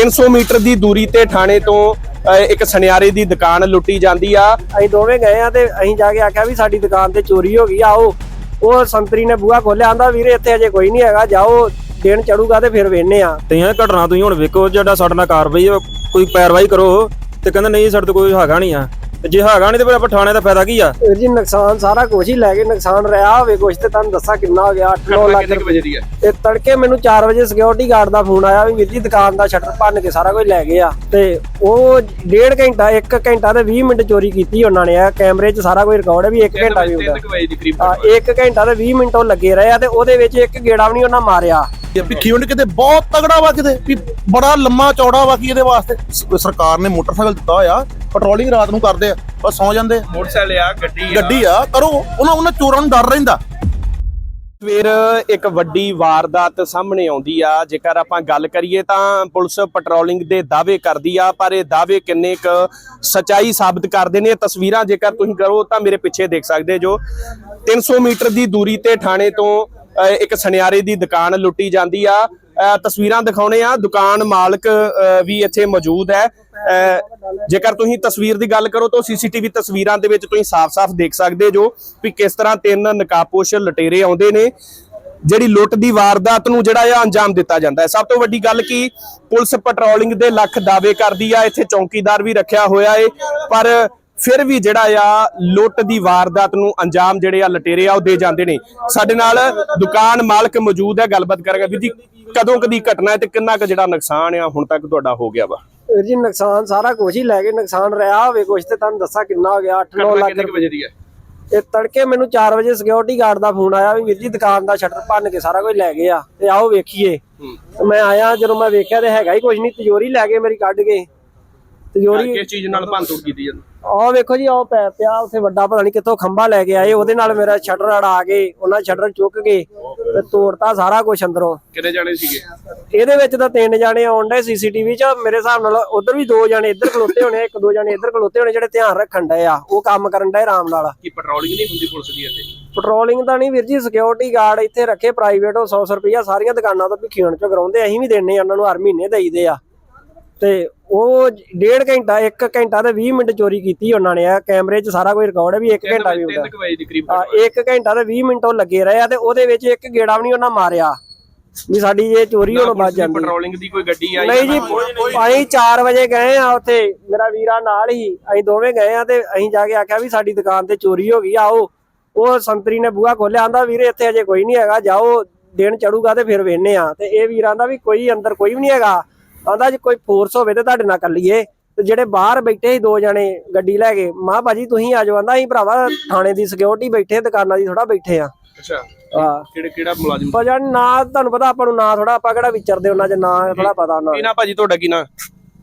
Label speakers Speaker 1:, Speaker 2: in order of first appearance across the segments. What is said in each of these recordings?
Speaker 1: 300 metre ਦੀ ਦੂਰੀ ਤੇ ਥਾਣੇ ਤੋਂ ਇੱਕ ਸੁਨਿਆਰੇ ਦੀ ਦੁਕਾਨ ਲੁੱਟੀ ਜਾਂਦੀ ਆ।
Speaker 2: ਅਸੀਂ ਦੋਵੇਂ ਗਏ ਆ ਤੇ ਅਸੀਂ ਜਾ ਕੇ ਆਖਿਆ ਵੀ ਸਾਡੀ ਦੁਕਾਨ ਤੇ ਚੋਰੀ ਹੋ ਗਈ ਆਓ। ਉਹ ਸੰਤਰੀ ਨੇ ਬੂਹਾ ਖੋਲਿਆ ਆਂਦਾ ਵੀਰੇ ਇੱਥੇ ਅਜੇ ਕੋਈ ਨਹੀਂ ਹੈਗਾ ਜਾਓ ਦਿਨ ਚੜੂਗਾ ਤੇ ਫਿਰ ਵੇਨੇ ਆ।
Speaker 3: ਤੇ ਇਹ ਘਟਨਾ ਤੁਸੀਂ ਹੁਣ ਵੇਖੋ ਜਿਹੜਾ ਸਾਡੇ ਨਾਲ ਕਾਰਵਾਈ ਕੋਈ ਪੈਰਵਾਈ ਕਰੋ। ਤੇ ਕਹਿੰਦਾ ਨਹੀਂ ਸਾਡੇ ਤੋਂ ਕੋਈ ਹੈਗਾ ਨਹੀਂ ਆ। ਤੇ ਜੇ ਹੈਗਾ ਨਹੀਂ ਤੇ ਫਿਰ ਆਪਾਂ ਥਾਣੇ ਦਾ ਫਾਇਦਾ ਕੀ ਆ?
Speaker 2: ਵੀਰ ਜੀ ਨੁਕਸਾਨ ਸਾਰਾ ਕੁਝ ਹੀ ਲੈ ਕੇ ਨੁਕਸਾਨ ਰਿਹਾ ਹੋਵੇ ਕੁਝ ਤੇ ਤੁਹਾਨੂੰ ਦੱਸਾਂ ਕਿੰਨਾ ਹੋ ਗਿਆ 8-9 ਲੱਖ
Speaker 1: ਕਿੰਨੇ ਕੁ ਵਜੇ ਦੀ ਹੈ
Speaker 2: ਤੇ ਤੜਕੇ ਮੈਨੂੰ 4 ਵਜੇ ਸਿਕਿਉਰਿਟੀ ਗਾਰਡ ਦਾ ਫੋਨ ਆਇਆ ਵੀ ਵੀਰ ਜੀ ਦੁਕਾਨ ਦਾ ਸ਼ਟਰ ਭੰਨ ਕੇ ਸਾਰਾ ਕੁਝ ਲੈ ਗਏ ਆ। ਤੇ ਉਹ ਡੇਢ ਘੰਟਾ 1 ਘੰਟਾ ਤੇ 20 ਮਿੰਟ ਚੋਰੀ ਕੀਤੀ ਉਹਨਾਂ ਨੇ ਆ। ਕੈਮਰੇ 'ਚ ਸਾਰਾ ਕੁਝ ਰਿਕਾਰਡ ਹੈ ਵੀ 1 ਘੰਟਾ ਵੀ ਹੁੰਦਾ।
Speaker 1: 3 ਵਜੇ ਦੀ ਕਰੀਬ
Speaker 2: ਆ 1 ਘੰਟਾ ਤੇ 20 ਮਿੰਟ ਉਹ ਲੱਗੇ ਰਹੇ ਆ ਤੇ ਉਹਦੇ ਵਿੱਚ ਇੱਕ ਗੇੜਾ ਵੀ ਨਹੀਂ ਉਹਨਾਂ ਮਾਰਿਆ।
Speaker 4: ਇਹ ਭਿੱਖੀ ਵੰਡ ਕਿਤੇ ਬਹੁਤ ਤਗੜਾ ਵਾ ਕਿਤੇ ਵੀ ਬੜਾ ਲੰਮਾ ਚੌੜਾ ਵਾ ਕੀ ਇਹਦੇ ਵਾਸਤੇ ਸ- ਸਰਕਾਰ ਨੇ ਮੋਟਰਸਾਈਕਲ ਦਿੱਤਾ ਹੋਇਆ ਪੈਟਰੋਲਿੰਗ ਰਾਤ ਨੂੰ ਕਰਦੇ ਆ ਬਸ ਸੌ ਜਾਂਦੇ। ਆ।
Speaker 1: ਮੋਟਰਸਾਈਕਲ ਆ ਗੱਡੀ ਆ।
Speaker 4: ਗੱਡੀ ਆ ਕਰੋ। ਉਹਨਾਂ ਉਹਨਾਂ ਚੋਰਾਂ ਨੂੰ ਡਰ ਰਹਿੰਦਾ।
Speaker 1: ਸਵੇਰ ਇੱਕ ਵੱਡੀ ਵਾਰਦਾਤ ਸਾਹਮਣੇ ਆਉਂਦੀ ਆ। ਜੇਕਰ ਆਪਾਂ ਗੱਲ ਕਰੀਏ ਤਾਂ ਪੁਲਿਸ ਪੈਟਰੋਲਿੰਗ ਦੇ ਦਾਅਵੇ ਕਰਦੀ ਆ ਪਰ ਇਹ ਦਾਅਵੇ ਕਿੰਨੇ ਕ ਸਚਾਈ ਸਾਬਤ ਕਰਦੇ ਨੇ। ਇਹ ਤਸਵੀਰਾਂ ਜੇਕਰ ਤੁਸੀਂ ਕਰੋ ਤਾਂ ਮੇਰੇ ਪਿੱਛੇ ਦੇਖ ਸਕਦੇ ਜੋ 300 ਮੀਟਰ ਦੀ ਦੂਰੀ ਤੇ ਥਾਣੇ ਤੋਂ ਅ, ਇੱਕ ਸੁਨਿਆਰੇ ਦੀ ਦੁਕਾਨ ਲੁੱਟੀ ਜਾਂਦੀ ਆ। ਤਸਵੀਰਾਂ ਦਿਖਾਉਣੇ ਆ। ਦੁਕਾਨ ਮਾਲਕ ਵੀ ਇੱਥੇ ਮੌਜੂਦ ਹੈ। ਅ, ਜੇਕਰ ਤੁਸੀਂ ਤਸਵੀਰ ਦੀ ਗੱਲ ਕਰੋ ਤਾਂ ਸੀਸੀਟੀਵੀ ਤਸਵੀਰਾਂ ਦੇ ਵਿੱਚ ਤੁਸੀਂ ਸਾਫ਼-ਸਾਫ਼ ਦੇਖ ਸਕਦੇ ਜੋ ਵੀ ਕਿਸ ਤਰ੍ਹਾਂ ਤਿੰਨ ਨਕਾਬਪੋਸ਼ ਲਟੇਰੇ ਆਉਂਦੇ ਨੇ ਜਿਹੜੀ ਲੁੱਟ ਦੀ ਵਾਰਦਾਤ ਨੂੰ ਜਿਹੜਾ ਆ ਅੰਜਾਮ ਦਿੱਤਾ ਜਾਂਦਾ ਹੈ। ਸਭ ਤੋਂ ਵੱਡੀ ਗੱਲ ਕੀ ਪੁਲਿਸ ਪੈਟਰੋਲਿੰਗ ਦੇ ਲੱਖ ਦਾਅਵੇ ਕਰਦੀ ਆ ਇੱਥੇ ਚੌਕੀਦਾਰ ਵੀ ਰੱਖਿਆ ਹੋਇਆ ਏ ਪਰ ਫਿਰ ਵੀ ਜਿਹੜਾ ਆ ਲੁੱਟ ਦੀ ਵਾਰਦਾਤ ਨੂੰ ਅੰਜਾਮ ਜਿਹੜੇ ਆ ਲਟੇਰੇ ਆ ਉਹ ਦੇ ਜਾਂਦੇ ਨੇ। ਸਾਡੇ ਨਾਲ ਦੁਕਾਨ ਮਾਲਕ ਮੌਜੂਦ ਹੈ ਗੱਲਬਾਤ ਕਰਾਂਗੇ। ਵੀਰ ਜੀ ਕਦੋਂ ਕਦੀ ਘਟਨਾ ਹੈ ਤੇ ਕਿੰਨਾ ਕੁ ਜਿਹੜਾ ਨੁਕਸਾਨ ਆ ਹੁਣ ਤੱਕ ਤੁਹਾਡਾ ਹੋ ਗਿਆ ਵਾ?
Speaker 2: ਵੀਰ ਜੀ ਨੁਕਸਾਨ ਸਾਰਾ ਕੁਝ ਹੀ ਲੈ ਕੇ ਨੁਕਸਾਨ ਰਿਹਾ ਹੋਵੇ ਕੁਝ ਤੇ ਤੁਹਾਨੂੰ ਦੱਸਾਂ ਕਿੰਨਾ ਹੋ ਗਿਆ 8-9 ਲੱਖ
Speaker 1: ਕਿੰਨੇ ਕੁ ਵਜੇ ਦੀ ਹੈ?
Speaker 2: ਤੇ ਤੜਕੇ ਮੈਨੂੰ 4 ਵਜੇ ਸਿਕਿਉਰਿਟੀ ਗਾਰਡ ਦਾ ਫੋਨ ਆਇਆ ਵੀ ਵੀਰ ਜੀ ਦੁਕਾਨ ਦਾ ਸ਼ਟਰ ਭੰਨ ਕੇ ਸਾਰਾ ਕੁਝ ਲੈ ਗਏ ਆ ਤੇ ਆਓ ਵੇਖੀਏ। ਤੇ ਮੈਂ ਆਇਆ ਜਦੋਂ ਮੈਂ ਵੇਖਿਆ ਤੇ ਹੈਗਾ ਹੀ ਕੁਝ ਨਹੀਂ ਤਿਜੋਰੀ ਲੈ ਗਏ ਮੇਰੀ ਕੱਢ ਕੇ। ਤਿਜੋਰੀ
Speaker 1: ਕਿਸ ਚੀਜ਼ ਨਾਲ ਭੰਨਤੋੜ ਕੀਤੀ ਜਾਂਦੀ।
Speaker 2: ਆਹ ਵੇਖੋ ਜੀ ਆਹ ਪੈ ਪਿਆ ਉੱਥੇ ਵੱਡਾ ਪਤਾ ਨਹੀਂ ਕਿੱਥੋਂ ਖੰਭਾ ਲੈ ਕੇ ਆਏ ਉਹਦੇ ਨਾਲ ਮੇਰਾ ਸ਼ਟਰ ਅੜਾ ਗਏ ਉਹਨਾਂ ਸ਼ਟਰ ਚੁੱਕ ਕੇ ਤੇ ਤੋੜਤਾ ਸਾਰਾ ਕੁਝ ਅੰਦਰੋਂ।
Speaker 1: ਕਿੰਨੇ ਜਾਣੇ ਸੀਗੇ?
Speaker 2: ਇਹਦੇ ਵਿੱਚ ਤਾਂ ਤਿੰਨ ਜਾਣੇ ਆਉਣ ਡੇ ਸੀਸੀਟੀਵੀ 'ਚ ਮੇਰੇ ਹਿਸਾਬ ਨਾਲ ਉਧਰ ਵੀ ਦੋ ਜਾਣੇ ਇੱਧਰ ਖਲੋਤੇ ਹੋਣੇ ਇੱਕ ਦੋ ਜਾਣੇ ਇੱਧਰ ਖਲੋਤੇ ਹੋਣੇ ਜਿਹੜੇ ਧਿਆਨ ਰੱਖਣ ਡਏ ਆ ਉਹ ਕੰਮ ਕਰਨ ਡਏ ਆਰਾਮ ਨਾਲ।
Speaker 1: ਕੀ ਪੈਟਰੋਲਿੰਗ ਨਹੀਂ ਹੁੰਦੀ ਪੁਲਿਸ ਦੀ ਇੱਥੇ?
Speaker 2: ਪੈਟਰੋਲਿੰਗ ਤਾਂ ਨਹੀਂ ਵੀਰ ਜੀ ਸਿਕਿਉਰਿਟੀ ਗਾਰਡ ਇੱਥੇ ਰੱਖੇ ਪ੍ਰਾਈਵੇਟ ਉਹ 100 ਰੁਪਈਆ ਸਾਰੀਆਂ ਦੁਕਾਨਾਂ ਤੋਂ ਭਿੱਖੀਣ ਚੋਂ ਕਰਾਉਂਦੇ ਅਸੀਂ ਵੀ ਆ ਉਹਨਾਂ ਨੂੰ ਹਰ ਮਹੀਨੇ ਦੇਈਦੇ ਆ। ਤੇ ਉਹ ਡੇਢ ਘੰਟਾ 1 ਘੰਟਾ ਤੇ 20 ਮਿੰਟ ਚੋਰੀ ਕੀਤੀ ਉਹਨਾਂ ਨੇ। ਆ ਕੈਮਰੇ 'ਚ ਸਾਰਾ ਕੁਝ ਰਿਕਾਰਡ ਹੈ ਵੀ 1 ਘੰਟਾ ਵੀ ਹੁੰਦਾ।
Speaker 1: 3 ਵਜੇ ਦੀ ਕਰੀਬ
Speaker 2: ਆ 1 ਘੰਟਾ ਤੇ 20 ਮਿੰਟ ਉਹ ਲੱਗੇ ਰਹੇ ਆ ਤੇ ਉਹਦੇ ਵਿੱਚ ਇੱਕ ਗੇੜਾ ਵੀ ਨਹੀਂ ਉਹਨਾਂ ਮਾਰਿਆ ਵੀ ਸਾਡੀ ਇਹ ਚੋਰੀ ਹੋਣੋਂ ਬਚ ਜਾਂਦੀ।
Speaker 1: ਪੈਟਰੋਲਿੰਗ ਦੀ ਕੋਈ ਗੱਡੀ ਆਈ
Speaker 2: ਨਹੀਂ ਜੀ ਅਸੀਂ 4 ਵਜੇ ਗਏ ਆ ਉੱਥੇ ਮੇਰਾ ਵੀਰਾ ਨਾਲ ਹੀ ਅਸੀਂ ਦੋਵੇਂ ਗਏ ਆ ਤੇ ਅਸੀਂ ਜਾ ਕੇ ਆਖਿਆ ਵੀ ਸਾਡੀ ਦੁਕਾਨ ਤੇ ਚੋਰੀ ਹੋ ਗਈ ਆਓ। ਉਹ ਸੰਤਰੀ ਨੇ ਬੂਹਾ ਖੋਲਿਆ ਆਂਦਾ ਵੀਰੇ ਇੱਥੇ ਅਜੇ ਕੋਈ ਨਹੀਂ ਹੈਗਾ ਜਾਓ ਦਿਨ ਚੜੂਗਾ ਤੇ ਫਿਰ ਵੇਨੇ ਆ। ਤੇ ਇਹ ਵੀਰਾਂ ਦਾ ਵੀ ਕੋਈ ਅੰਦਰ ਕੋਈ ਵੀ ਨਹੀਂ ਹੈਗਾ। ਆਂਦਾ ਜੇ ਕੋਈ ਫੋਰਸ ਹੋਵੇ ਤੇ ਤੁਹਾਡੇ ਨਾਲ ਕੱਲੀਏ ਤੇ ਜਿਹੜੇ ਬਾਹਰ ਬੈਠੇ ਸੀ ਦੋ ਜਣੇ ਗੱਡੀ ਲੈ ਕੇ ਮਾਂ ਭਾਜੀ ਤੁਸੀਂ ਆ ਜਾਓ। ਆਂਦਾ ਅਸੀਂ ਭਰਾਵਾ ਥਾਣੇ ਦੀ ਸਿਕਿਉਰਿਟੀ ਬੈਠੇ ਦੁਕਾਨਾਂ ਦੀ ਥੋੜਾ ਬੈਠੇ ਆ।
Speaker 1: ਅੱਛਾ।
Speaker 2: ਆ
Speaker 1: ਕਿਹੜੇ ਕਿਹੜਾ ਮੁਲਾਜ਼ਮ?
Speaker 2: ਪਰ ਜਾਨ ਨਾ ਤੁਹਾਨੂੰ ਪਤਾ ਆਪਾਂ ਨੂੰ ਨਾ ਥੋੜਾ ਆਪਾਂ ਕਿਹੜਾ ਵਿਚਰਦੇ ਉਹਨਾਂ ਚ ਨਾ ਥੋੜਾ ਪਤਾ ਉਹਨਾਂ
Speaker 1: ਕੀ ਨਾ ਭਾਜੀ ਤੁਹਾਡਾ ਕੀ ਨਾ?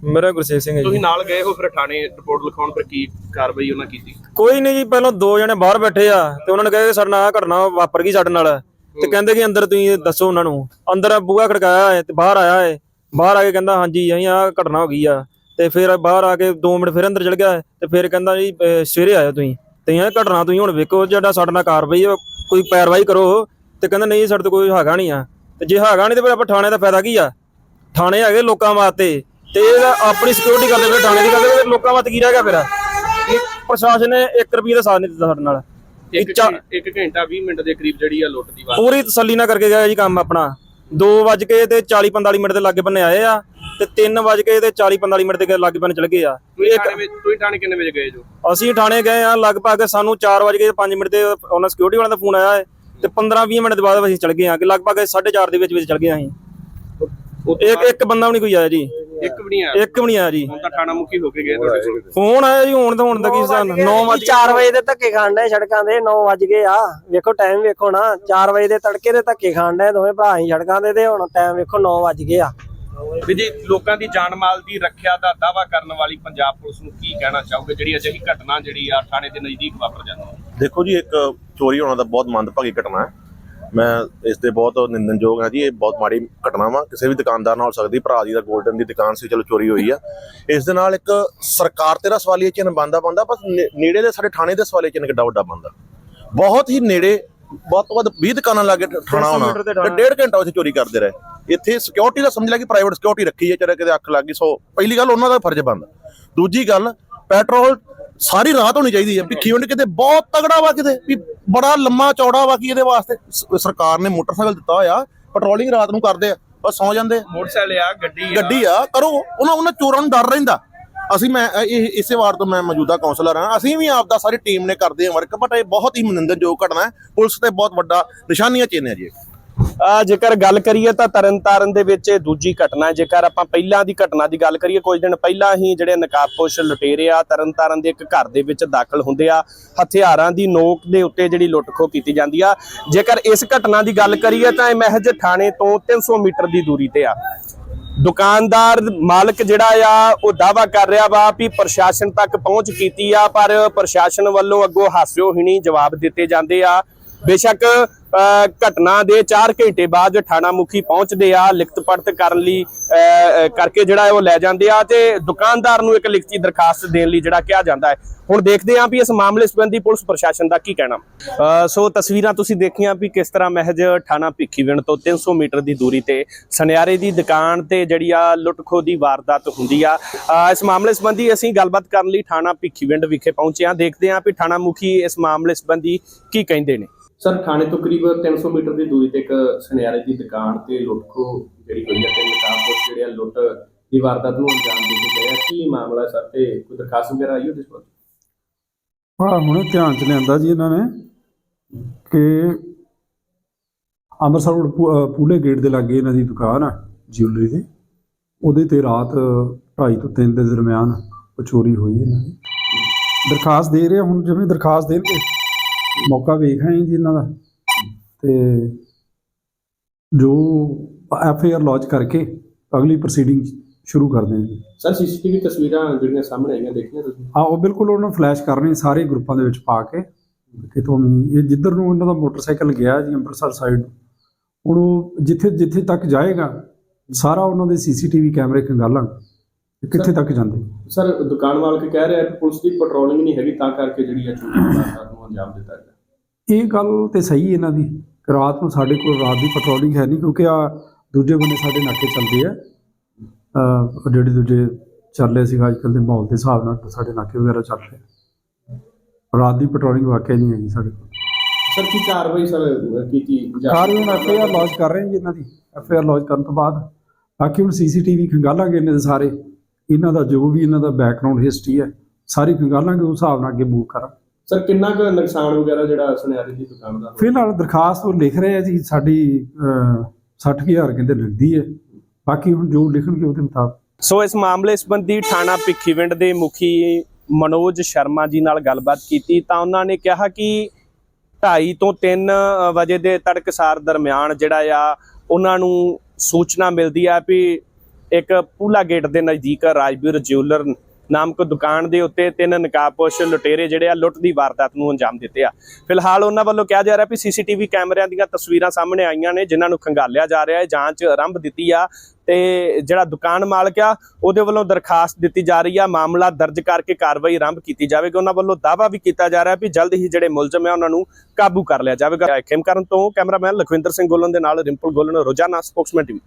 Speaker 3: ਮੇਰਾ ਗੁਰਸੇਵ ਸਿੰਘ ਹੈ ਜੀ।
Speaker 1: ਤੁਸੀਂ ਨਾਲ ਗਏ ਹੋ ਫਿਰ ਥਾਣੇ ਰਿਪੋਰਟ ਲਿਖਾਉਣ ਫਿਰ ਕੀ ਕਾਰਵਾਈ ਉਹਨਾਂ ਕੀਤੀ?
Speaker 3: ਕੋਈ ਨਹੀਂ ਜੀ ਪਹਿਲਾਂ ਦੋ ਜਣੇ ਬਾਹਰ ਬੈਠੇ ਆ ਤੇ ਉਹਨਾਂ ਨੇ ਕਿਹਾ ਕਿ ਸਾਡੇ ਨਾਲ ਆਹ ਘਟਨਾ ਵਾਪਰ ਗਈ ਸਾਡੇ ਨਾਲ। ਤੇ ਕਹਿੰਦੇ ਕਿ ਅੰਦਰ ਤੁਸੀਂ ਦੱਸੋ ਉਹਨਾਂ ਨੂੰ। ਅੰਦਰ ਬੂਹਾ ਖੜਕਾਇਆ ਹੈ ਤੇ ਬਾਹਰ ਆਇਆ ਹੈ। ਬਾਹਰ ਆ ਕੇ ਕਹਿੰਦਾ ਹਾਂਜੀ ਅਸੀਂ ਆਹ ਘਟਨਾ ਹੋ ਗਈ ਆ। ਤੇ ਫਿਰ ਬਾਹਰ ਆ ਕੇ 2 ਮਿੰਟ ਫਿਰ ਅੰਦਰ ਚਲ ਗਿਆ ਤੇ ਫਿਰ ਕਹਿੰਦਾ ਜੀ ਅਹ ਸਵੇਰੇ ਆਇਓ ਤੁਸੀਂ। ਤੇ ਇਹ ਘਟਨਾ ਤੁਸੀਂ ਹੁਣ ਵੇਖੋ ਜਿਹੜਾ ਸਾਡੇ ਨਾਲ ਕਾਰਵਾਈ ਹੈ, ਕੋਈ ਪੈਰਵਾਈ ਕਰੋ। ਤੇ ਕਹਿੰਦਾ ਨਹੀਂ ਸਾਡੇ ਤੋਂ ਕੋਈ ਹੈਗਾ ਨਹੀਂ ਆ। ਤੇ ਜੇ ਹੈਗਾ ਨਹੀਂ ਤੇ ਫਿਰ ਆਪਾਂ ਥਾਣੇ ਦਾ ਫਾਇਦਾ ਕੀ ਆ? ਥਾਣੇ ਹੈਗੇ ਲੋਕਾਂ ਵਾਸਤੇ ਤੇ ਇਹ ਆਪਣੀ ਸਿਕਿਉਰਿਟੀ ਕਰਦੇ ਫਿਰ ਥਾਣੇ ਦੀ ਕਰਦੇ ਫਿਰ ਲੋਕਾਂ ਵਾਸਤੇ ਕੀ ਰਹਿ ਗਿਆ ਫਿਰ? ਇਹ ਪ੍ਰਸ਼ਾਸਨ ਨੇ 1 ਰੁਪਏ ਦਾ ਸਾਥ ਨਹੀਂ ਦਿੱਤਾ ਸਾਡੇ ਨਾਲ।
Speaker 1: ਇੱਕ
Speaker 3: ਚਾ-
Speaker 1: ਘੰ- ਇੱਕ ਘੰਟਾ 20 ਮਿੰਟ ਦੇ ਕਰੀਬ ਜਿਹੜੀ ਆ ਲੁੱਟ ਦੀ ਵਾਰ
Speaker 3: ਪੂਰੀ ਤਸੱਲੀ ਨਾਲ ਕਰਕੇ ਗਿਆ ਜੀ ਕੰਮ ਆਪਣਾ। 2 ਵਜ ਕੇ ਤੇ 40 45 ਮਿੰਟ ਦੇ ਲਾਗੇ ਬੰਨੇ ਆਏ ਆ ਤੇ 3 ਵਜ ਕੇ ਤੇ 40 45 ਮਿੰਟ ਦੇ ਲਾਗੇ ਬੰਨੇ ਚਲ ਗਏ ਆ।
Speaker 1: ਤੁਸੀਂ ਥਾਣੇ ਵਿੱਚ ਤੁਸੀਂ ਥਾਣੇ ਕਿੰਨੇ ਵਜੇ ਗਏ ਜੋ?
Speaker 3: ਅਸੀਂ ਥਾਣੇ ਗਏ ਆ ਲਗਭਗ ਸਾਨੂੰ 4 ਵਜ ਕੇ 5 ਮਿੰਟ ਤੇ ਉਹਨਾਂ ਸਿਕਿਉਰਿਟੀ ਵਾਲਿਆਂ ਦਾ ਫੋਨ ਆਇਆ ਹੈ ਤੇ 15 20 ਮਿੰਟ ਦੇ ਬਾਅਦ ਅਸੀਂ ਚਲ ਗਏ ਆ ਕਿ ਲਗਭਗ 4:30 ਦੇ ਵਿੱਚ ਵਿੱਚ ਚਲ ਗਏ ਆ ਅਸੀਂ। ਇੱਕ ਇੱਕ ਬੰਦਾ ਵੀ ਨਹੀਂ ਕੋਈ ਆਇਆ ਜੀ।
Speaker 1: ਇੱਕ ਵੀ ਨਹੀਂ ਆਇਆ
Speaker 3: ਇੱਕ ਵੀ ਨਹੀਂ ਆਇਆ ਜੀ।
Speaker 1: ਹੁਣ ਤਾਂ ਥਾਣਾ ਮੁਖੀ ਹੋ ਕੇ ਗਏ ਤੁਹਾਡੇ ਕੋਲ।
Speaker 3: ਫੋਨ ਆਇਆ ਜੀ ਹੁਣ ਤਾਂ ਹੁਣ ਤੱਕ ਇਸ 9 ਵਜ
Speaker 2: 4 ਵਜੇ ਦੇ ਧੱਕੇ ਖਾਣ ਡਏ ਸੜਕਾਂ ਦੇ 9 ਵਜ ਗਏ ਆ। ਵੇਖੋ ਟਾਈਮ ਵੇਖੋ ਨਾ 4 ਵਜੇ ਦੇ ਤੜਕੇ ਦੇ ਧੱਕੇ ਖਾਣ ਡਏ ਦੋਵੇਂ ਭਰਾ ਹੀ ਸੜਕਾਂ ਦੇ ਤੇ ਹੁਣ ਟਾਈਮ ਵੇਖੋ 9 ਵਜ ਗਏ ਆ।
Speaker 1: ਵੀ ਜੀ ਲੋਕਾਂ ਦੀ ਜਾਨ ਮਾਲ ਦੀ ਰੱਖਿਆ ਦਾ ਦਾਵਾ ਕਰਨ ਵਾਲੀ ਪੰਜਾਬ ਪੁਲਿਸ ਨੂੰ ਕੀ ਕਹਿਣਾ ਚਾਹੋਗੇ? ਜਿਹੜੀ ਅਜਿਹੀ ਘਟਨਾ ਜਿਹੜੀ ਆ ਥਾਣੇ ਦੇ ਨਜ਼ਦੀਕ ਵਾਪਰ ਜਾਂਦੀ ਹੈ।
Speaker 4: ਦੇਖੋ ਜੀ ਇੱਕ ਚੋਰੀ ਹੋਣਾ ਦਾ ਬਹੁਤ ਮੰਦਭਾਗੀ ਘਟਨਾ ਹੈ। ਮੈਂ ਇਸ ਦੇ ਬਹੁਤ ਨਿੰਦਨਯੋਗ ਹਾਂ ਜੀ ਇਹ ਬਹੁਤ ਮਾੜੀ ਘਟਨਾ ਵਾ। ਕਿਸੇ ਵੀ ਦੁਕਾਨਦਾਰ ਨਾਲ ਹੋ ਸਕਦੀ ਭਰਾ ਜੀ ਦਾ 골ਡਨ ਦੀ ਦੁਕਾਨ ਸੀ ਚਲੋ ਚੋਰੀ ਹੋਈ ਆ। ਇਸ ਦੇ ਨਾਲ ਇੱਕ ਸਰਕਾਰ ਤੇ ਦਾ ਸਵਾਲੀਆ ਚਿੰਨ੍ਹ ਬੰਦਾ ਬੰਦਾ ਬਸ ਨੇੜੇ ਦੇ ਸਾਡੇ ਥਾਣੇ ਦੇ ਸਵਾਲੀਆ ਚਿੰਨ੍ਹ ਕਿੱਡਾ ਵੱਡਾ ਬੰਦਾ ਬਹੁਤ ਹੀ ਨੇੜੇ ਬਹੁਤ ਤੋਂ ਵੱਧ 20 ਦੁਕਾਨਾਂ ਲਾਗੇ ਥਾਣਾ ਹੋਣਾ
Speaker 3: ਤੇ
Speaker 4: ਡੇਢ ਘੰਟਾ ਉੱਥੇ ਚੋਰੀ ਕਰਦੇ ਰਹੇ। ਇੱਥੇ ਸਿਕਿਉਰਿਟੀ ਦਾ ਸਮਝ ਲਿਆ ਕਿ ਪ੍ਰਾਈਵੇਟ ਸਿਕਿਉਰਿਟੀ ਰੱਖੀ ਹੈ ਚਾਰੇ ਕਿਤੇ ਅੱਖ ਲੱਗ ਗਈ ਸੋ ਪਹਿਲੀ ਗੱਲ ਉਹਨਾਂ ਦਾ ਫਰਜ਼ ਬਣਦਾ। ਦੂਜੀ ਗੱਲ ਪੈਟਰੋਲ ਸਾਰੀ ਰਾਤ ਹੋਣੀ ਚਾਹੀਦੀ ਹੈ। ਭਿੱਖੀ ਵੰਡ ਕਿਤੇ ਬਹੁਤ ਤਗੜਾ ਵਾ ਕਿਤੇ। ਵੀ ਬੜਾ ਲੰਮਾ ਚੌੜਾ ਵਾ ਕਿ ਇਹਦੇ ਵਾਸਤੇ ਸਰਕਾਰ ਨੇ ਮੋਟਰਸਾਈਕਲ ਦਿੱਤਾ ਹੋਇਆ। ਪੈਟਰੋਲਿੰਗ ਰਾਤ ਨੂੰ ਕਰਦੇ ਆ। ਬਸ ਸੌ ਜਾਂਦੇ। ਆ।
Speaker 1: ਮੋਟਰਸਾਈਕਲ ਆ ਗੱਡੀ
Speaker 4: ਗੱਡੀ ਆ ਕਰੋ। ਉਹਨਾਂ ਉਹਨਾਂ ਚੋਰਾਂ ਨੂੰ ਡਰ ਰਹਿੰਦਾ। ਅਸੀਂ ਮੈਂ ਇਹ ਇਸੇ ਵਾਰ ਤੋਂ ਮੈਂ ਮੌਜੂਦਾ ਕਾਉਂਸਲਰ ਹਾਂ। ਅਸੀਂ ਵੀ ਆਪ ਦਾ ਸਾਰੀ ਟੀਮ ਨੇ ਕਰਦੇ ਹਾਂ ਵਰਕ ਬਟ ਇਹ ਬਹੁਤ ਹੀ ਮਨਿੰਦਨਯੋਗ ਘਟਨਾ ਹੈ। ਪੁਲਿਸ ਤੇ ਬਹੁਤ ਵੱਡਾ ਨਿਸ਼ਾਨੀਆਂ ਚਿੰਨ੍ਹ ਹੈ ਜੀ।
Speaker 1: ਆ ਜੇਕਰ ਗੱਲ ਕਰੀਏ ਤਾਂ ਤਰਨਤਾਰਨ ਦੇ ਵਿੱਚ ਇਹ ਦੂਜੀ ਘਟਨਾ ਜੇਕਰ ਆਪਾਂ ਪਹਿਲਾਂ ਦੀ ਘਟਨਾ ਦੀ ਗੱਲ ਕਰੀਏ, ਕੁਝ ਦਿਨ ਪਹਿਲਾਂ ਹੀ ਜਿਹੜੇ ਨਕਾਬਪੋਸ਼ ਲੁਟੇਰੇ ਆ, ਤਰਨਤਾਰਨ ਦੇ ਇੱਕ ਘਰ ਦੇ ਵਿੱਚ ਦਾਖਲ ਹੁੰਦੇ ਆ। ਹਥਿਆਰਾਂ ਦੀ ਨੋਕ ਦੇ ਉੱਤੇ ਜਿਹੜੀ ਲੁੱਟਖੋ ਕੀਤੀ ਜਾਂਦੀ ਆ। ਜੇਕਰ ਇਸ ਘਟਨਾ ਦੀ ਗੱਲ ਕਰੀਏ ਤਾਂ ਇਹ ਮਹਿਜ ਥਾਣੇ ਤੋਂ 300 ਮੀਟਰ ਦੀ ਦੂਰੀ ਤੇ ਆ। ਦੁਕਾਨਦਾਰ ਮਾਲਕ ਜਿਹੜਾ ਆ, ਉਹ ਦਾਵਾ ਕਰ ਰਿਹਾ ਵਾ ਵੀ ਪ੍ਰਸ਼ਾਸਨ ਤੱਕ ਪਹੁੰਚ ਕੀਤੀ ਆ, ਪਰ ਪ੍ਰਸ਼ਾਸਨ ਵੱਲੋਂ ਅੱਗੋਂ ਹਾਸਿਓਹੀਣੀ ਜਵਾਬ ਦਿੱਤੇ ਜਾਂਦੇ ਆ। ਬੇਸ਼ੱਕ ਘਟਨਾ ਦੇ 4 ਘੰਟੇ ਬਾਅਦ ਥਾਣਾ ਮੁਖੀ ਪਹੁੰਚਦੇ ਆ, ਲਿਖਤ ਪੜਤ ਕਰਨ ਲਈ ਕਰਕੇ ਜਿਹੜਾ ਉਹ ਲੈ ਜਾਂਦੇ ਆ ਤੇ ਦੁਕਾਨਦਾਰ ਨੂੰ ਇੱਕ ਲਿਖਤੀ ਦਰਖਾਸਤ ਦੇਣ ਲਈ ਜਿਹੜਾ ਕਿਹਾ ਜਾਂਦਾ ਹੈ। ਹੁਣ ਦੇਖਦੇ ਹਾਂ ਵੀ ਇਸ ਮਾਮਲੇ ਸੰਬੰਧੀ ਪੁਲਿਸ ਪ੍ਰਸ਼ਾਸਨ ਦਾ ਕੀ ਕਹਿਣਾ। ਸੋ ਤਸਵੀਰਾਂ ਤੁਸੀਂ ਦੇਖੀਆਂ ਵੀ ਕਿਸ ਤਰ੍ਹਾਂ ਮਹਿਜ ਥਾਣਾ ਭਿੱਖੀਵਿੰਡ ਤੋਂ 300 ਮੀਟਰ ਦੀ ਦੂਰੀ ਤੇ ਸੁਨਿਆਰੇ ਦੀ ਦੁਕਾਨ ਤੇ ਜਿਹੜੀ ਆ ਲੁੱਟਖੋ ਦੀ ਵਾਰਦਾਤ ਹੁੰਦੀ ਆ। ਇਸ ਮਾਮਲੇ ਸੰਬੰਧੀ ਅਸੀਂ ਗੱਲਬਾਤ ਕਰਨ ਲਈ ਥਾਣਾ ਭਿੱਖੀਵਿੰਡ ਵਿਖੇ ਪਹੁੰਚੇ ਹਾਂ। ਦੇਖਦੇ ਹਾਂ ਵੀ ਥਾਣਾ ਮੁਖੀ ਇਸ ਮਾਮਲੇ ਸੰਬੰਧੀ ਕੀ ਕਹਿੰਦੇ ਨੇ। ਸਰ ਥਾਣੇ ਤੋਂ ਕਰੀਬ 300 ਮੀਟਰ ਦੀ ਦੂਰੀ ਤੇ ਇੱਕ ਸੁਨਿਆਰੇ ਦੀ ਦੁਕਾਨ ਤੇ ਲੁੱਟਖੋ ਜਿਹੜੀ ਹੋਈ ਹੈ ਤੇ ਨਕਾਬਪੋਸ਼ ਜਿਹੜੇ ਆ ਲੁੱਟ ਦੀ ਵਾਰਦਾਤ ਨੂੰ ਅੰਜਾਮ ਦੇ ਕੇ ਗਏ ਆ ਕੀ ਮਾਮਲਾ ਸਰ? ਤੇ ਕੋਈ ਦਰਖਾਸਤ ਵਗੈਰਾ ਆਈ ਉਹਦੇ ਸੰਬੰਧ
Speaker 5: ਹਾਂ ਹੁਣ ਧਿਆਨ ਚ ਲਿਆਂਦਾ ਜੀ ਇਹਨਾਂ ਨੇ ਕਿ ਅੰਮ੍ਰਿਤਸਰ ਰੋਡ ਪੂ- ਅਹ ਪੂਲੇ ਗੇਟ ਦੇ ਲਾਗੇ ਇਹਨਾਂ ਦੀ ਦੁਕਾਨ ਆ ਜਿਊਲਰੀ ਦੀ। ਉਹਦੇ ਤੇ ਰਾਤ 2:30 ਤੋਂ 3 ਦੇ ਦਰਮਿਆਨ ਉਹ ਚੋਰੀ ਹੋਈ ਇਹਨਾਂ ਦੀ। ਦਰਖਾਸਤ ਦੇ ਰਹੇ ਆ, ਹੁਣ ਜਿਵੇਂ ਦਰਖਾਸਤ ਦੇਣਗੇ। ਮੌਕਾ ਵੇਖ ਆਏ ਜੀ ਇਹਨਾਂ ਦਾ। ਤੇ ਜੋ ਐਫ ਆਈ ਆਰ ਲੌਂਚ ਕਰਕੇ ਅਗਲੀ ਪ੍ਰੋਸੀਡਿੰਗ ਸ਼ੁਰੂ ਕਰ ਦੇਣਗੇ
Speaker 1: ਸਰ ਸੀਸੀਟੀਵੀ ਤਸਵੀਰਾਂ ਜਿਹੜੀਆਂ ਸਾਹਮਣੇ ਆਈਆਂ ਦੇਖੀਆਂ ਤੁਸੀਂ?
Speaker 5: ਹਾਂ ਉਹ ਬਿਲਕੁਲ ਉਹਨਾਂ ਨੂੰ ਫਲੈਸ਼ ਕਰ ਰਹੇ ਸਾਰੇ ਗਰੁੱਪਾਂ ਦੇ ਵਿੱਚ ਪਾ ਕੇ। ਕਿਤੋਂ ਵੀ ਇਹ ਜਿੱਧਰ ਨੂੰ ਇਹਨਾਂ ਦਾ ਮੋਟਰਸਾਈਕਲ ਗਿਆ ਜੀ ਅੰਮ੍ਰਿਤਸਰ ਸਾਈਡ ਹੁਣ ਉਹ ਜਿੱਥੇ ਜਿੱਥੇ ਤੱਕ ਜਾਏਗਾ ਸਾਰਾ ਉਹਨਾਂ ਦੇ ਸੀਸੀਟੀਵੀ ਕੈਮਰੇ ਖੰਗਾਲਾਂਗੇ ਕਿ ਕਿੱਥੇ ਤੱਕ ਜਾਂਦੇ।
Speaker 1: ਸਰ ਦੁਕਾਨ ਮਾਲਕ ਕਹਿ ਰਿਹਾ ਕਿ ਪੁਲਿਸ ਦੀ ਪੈਟਰੋਲਿੰਗ ਨਹੀਂ ਹੈਗੀ ਤਾਂ ਕਰਕੇ ਜਿਹੜੀ ਆ ਚੋਰੀ ਨੂੰ ਅੰਜਾਮ ਦਿੱਤਾ ਗਿਆ।
Speaker 5: ਇਹ ਗੱਲ ਤੇ ਸਹੀ ਇਹਨਾਂ ਦੀ। ਰਾਤ ਨੂੰ ਸਾਡੇ ਕੋਲ ਰਾਤ ਦੀ ਪੈਟਰੋਲਿੰਗ ਹੈ ਨਹੀਂ ਕਿਉਂਕਿ ਆ ਦੂਜੇ ਬੰਨੇ ਸਾਡੇ ਨਾਕੇ ਚੱਲਦੇ ਆ। ਜਿਹੜੇ ਦੂਜੇ ਚੱਲ ਰਹੇ ਸੀਗਾ ਅੱਜ ਕੱਲ੍ਹ ਦੇ ਮਾਹੌਲ ਦੇ ਹਿਸਾਬ ਨਾਲ ਸਾਡੇ ਨਾਕੇ ਵਗੈਰਾ ਚੱਲ ਰਹੇ ਰਾਤ ਦੀ ਪੈਟਰੋਲਿੰਗ ਵਾਕਿਆ ਨਹੀਂ ਹੈਗੀ ਸਾਡੇ ਕੋਲ।
Speaker 1: ਸਰ ਕੀ ਕਾਰਵਾਈ ਸਰ ਕੀਤੀ ਜਾ
Speaker 5: ਕਾਰ ਨੂੰ ਐਫ ਆਈ ਆਰ ਲੌਂਚ ਕਰ ਰਹੇ ਜੀ ਇਹਨਾਂ ਦੀ। ਐਫ ਆਰ ਲੌਂਚ ਕਰਨ ਤੋਂ ਬਾਅਦ। ਬਾਕੀ ਹੁਣ ਸੀਸੀਟੀਵੀ ਖੰਗਾਲਾਂਗੇ ਇਹਨਾਂ ਦੇ ਸਾਰੇ। ਇਹਨਾਂ ਦਾ ਜੋ ਵੀ ਇਹਨਾਂ ਦਾ ਬੈਕਗ੍ਰਾਉਂਡ ਹਿਸਟਰੀ ਹੈ ਸਾਰੀ ਖੰਗਾਲਾਂਗੇ ਉਸ ਹਿਸਾਬ ਨਾਲ ਅੱਗੇ ਮੂਵ ਕਰਾਂ
Speaker 1: ਸਰ ਕਿੰਨਾ ਕੁ ਨੁਕਸਾਨ ਵਗੈਰਾ ਜਿਹੜਾ ਸੁਨਿਆਰੇ ਦੀ ਦੁਕਾਨ ਦਾ?
Speaker 5: ਫਿਲਹਾਲ ਦਰਖਾਸਤ ਉਹ ਲਿਖ ਰਹੇ ਆ ਜੀ ਸਾਡੀ ਅਹ, 60000 ਕਹਿੰਦੇ ਲੱਗਦੀ ਹੈ। ਬਾਕੀ ਹੁਣ ਜੋ ਲਿਖਣਗੇ ਉਹਦੇ ਮੁਤਾਬਕ।
Speaker 1: ਸੋ ਇਸ ਮਾਮਲੇ ਸੰਬੰਧੀ ਥਾਣਾ ਭਿੱਖੀਵਿੰਡ ਦੇ ਮੁਖੀ ਮਨੋਜ ਸ਼ਰਮਾ ਜੀ ਨਾਲ ਗੱਲਬਾਤ ਕੀਤੀ ਤਾਂ ਉਹਨਾਂ ਨੇ ਕਿਹਾ ਕਿ 2:30 ਤੋਂ 3 ਵਜੇ ਦੇ ਤੜਕਸਾਰ ਦਰਮਿਆਨ ਜਿਹੜਾ ਆ ਉਹਨਾਂ ਨੂੰ ਸੂਚਨਾ ਮਿਲਦੀ ਆ ਵੀ ਇੱਕ ਪੂਲਾ ਗੇਟ ਦੇ ਨਜ਼ਦੀਕ ਰਾਜਵੀਰ ਜਿਊਲਰ ਨਾਮਕ ਦੁਕਾਨ ਦੇ ਉੱਤੇ ਤਿੰਨ ਨਕਾਬਪੋਸ਼ ਲੁਟੇਰੇ ਜਿਹੜੇ ਆ ਲੁੱਟ ਦੀ ਵਾਰਦਾਤ ਨੂੰ ਅੰਜਾਮ ਦਿੱਤੇ ਆ। ਫਿਲਹਾਲ ਉਹਨਾਂ ਵੱਲੋਂ ਕਿਹਾ ਜਾ ਰਿਹਾ ਵੀ ਸੀਸੀਟੀਵੀ ਕੈਮਰਿਆਂ ਦੀਆਂ ਤਸਵੀਰਾਂ ਸਾਹਮਣੇ ਆਈਆਂ ਨੇ, ਜਿਨ੍ਹਾਂ ਨੂੰ ਖੰਗਾਲਿਆ ਜਾ ਰਿਹਾ ਹੈ, ਜਾਂਚ ਆਰੰਭ ਦਿੱਤੀ ਆ ਤੇ ਜਿਹੜਾ ਦੁਕਾਨ ਮਾਲਕ ਆ, ਉਹਦੇ ਵੱਲੋਂ ਦਰਖਾਸਤ ਦਿੱਤੀ ਜਾ ਰਹੀ ਆ, ਮਾਮਲਾ ਦਰਜ ਕਰਕੇ ਕਾਰਵਾਈ ਆਰੰਭ ਕੀਤੀ ਜਾਵੇਗੀ। ਉਹਨਾਂ ਵੱਲੋਂ ਦਾਅਵਾ ਵੀ ਕੀਤਾ ਜਾ ਰਿਹਾ ਵੀ ਜਲਦ ਹੀ ਜਿਹੜੇ ਮੁਲਜ਼ਮ ਆ, ਉਹਨਾਂ ਨੂੰ ਕਾਬੂ ਕਰ ਲਿਆ ਜਾਵੇਗਾ। ਖੇਮਕਰਨ ਤੋਂ ਕੈਮਰਾਮੈਨ ਲਖਵਿੰਦਰ ਸਿੰਘ ਗੋਲਨ ਦੇ ਨਾਲ ਰਿੰਪਲ ਗੋਲਨ, ਰੋਜ਼ਾਨਾ ਸਪੋਕਸਮੈਨ ਟੀਵੀ।